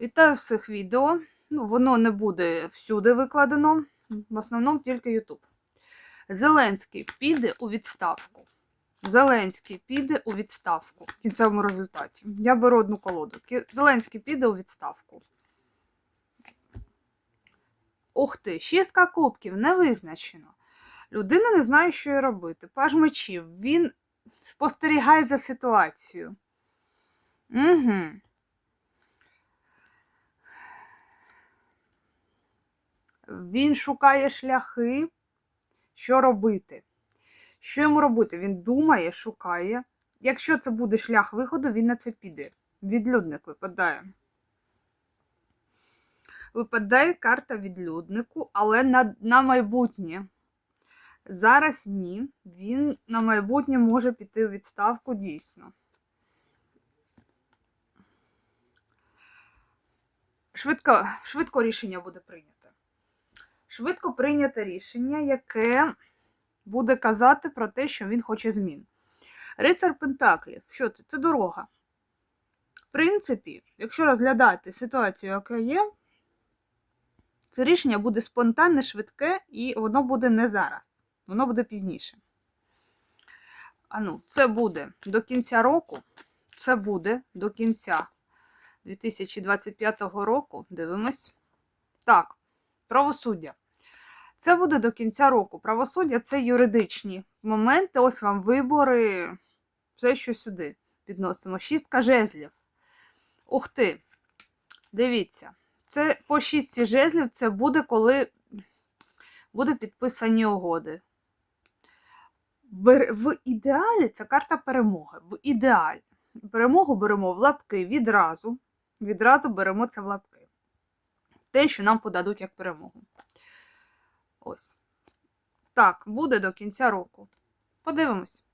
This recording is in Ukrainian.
Вітаю всіх відео. Ну, воно не буде всюди викладено, в основному тільки YouTube. Зеленський піде у відставку. Зеленський піде у відставку в кінцевому результаті. Я беру одну колоду. Зеленський піде у відставку. Ух ти, шістка кубків, не визначено. Людина не знає, що їй робити. Паж мечів. Він спостерігає за ситуацією. Угу. Він шукає шляхи, що робити. Що йому робити? Він думає, шукає. Якщо це буде шлях виходу, він на це піде. Відлюдник випадає. Випадає карта відлюднику, але на, на майбутнє. Зараз ні. Він на майбутнє може піти у відставку дійсно. Швидко, швидко рішення буде прийнято. Швидко прийняте рішення, яке буде казати про те, що він хоче змін. Рицар Пентаклів. Що це? Це дорога. В принципі, якщо розглядати ситуацію, яка є, це рішення буде спонтанне, швидке, і воно буде не зараз. Воно буде пізніше. А ну, це буде до кінця року. Це буде до кінця 2025 року. Дивимось. Так, правосуддя. Це буде до кінця року. Правосуддя це юридичні моменти. Ось вам вибори. Все, що сюди відносимо. Шістка жезлів. Ух ти! Дивіться. Це по шістці жезлів це буде, коли буде підписані угоди. В ідеалі це карта перемоги. В ідеалі. Перемогу беремо в лапки відразу. Відразу беремо це в лапки. Те, що нам подадуть як перемогу. Ось. Так, буде до кінця року. Подивимось.